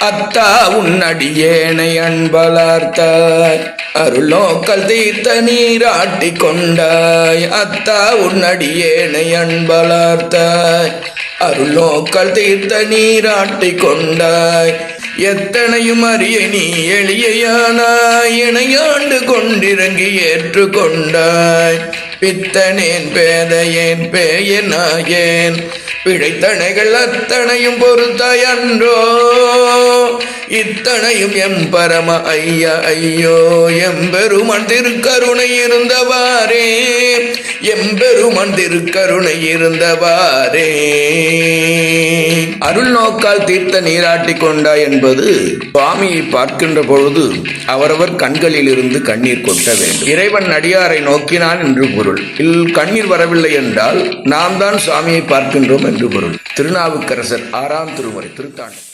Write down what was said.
அத்தா உன்னடியேனை அன்பலார்த்தாய். அருளோக்கல் தீர்த்த நீராட்டி கொண்டாய். அத்தா உன்னடியேனை அன்பலார்த்தாய். அருளோக்கல் தீர்த்த நீராட்டி கொண்டாய். எத்தனையும் அறிய நீ எளியானாய் இணையாண்டு கொண்டிறங்கி ஏற்றுக்கொண்டாய் பித்தனேன் பேதையேன் பேயனாயேன். பிழைத்தனைகள் அத்தனையும் பொறுத்தாய் அன்றோ. இத்தனையும் எம் பரம ஐயா ஐயோ எம்பெருமன் திருக்கருணை இருந்தவாறே. எம்பெருமன் திருக்கருணை இருந்தவாரே அருள் நோக்கால் தீர்த்த நீராட்டி கொண்டா என்பது சுவாமியை பார்க்கின்ற பொழுது அவரவர் கண்களில் இருந்து கண்ணீர் கொட்ட வேண்டும். இறைவன் அடியாரை நோக்கினான் என்று பொருள். இல் கண்ணீர் வரவில்லை என்றால் நாம் தான் சுவாமியை பார்க்கின்றோம் என்று பொருள். திருநாவுக்கரசர் ஆறாம் திருமுறை திருத்தாண்டம்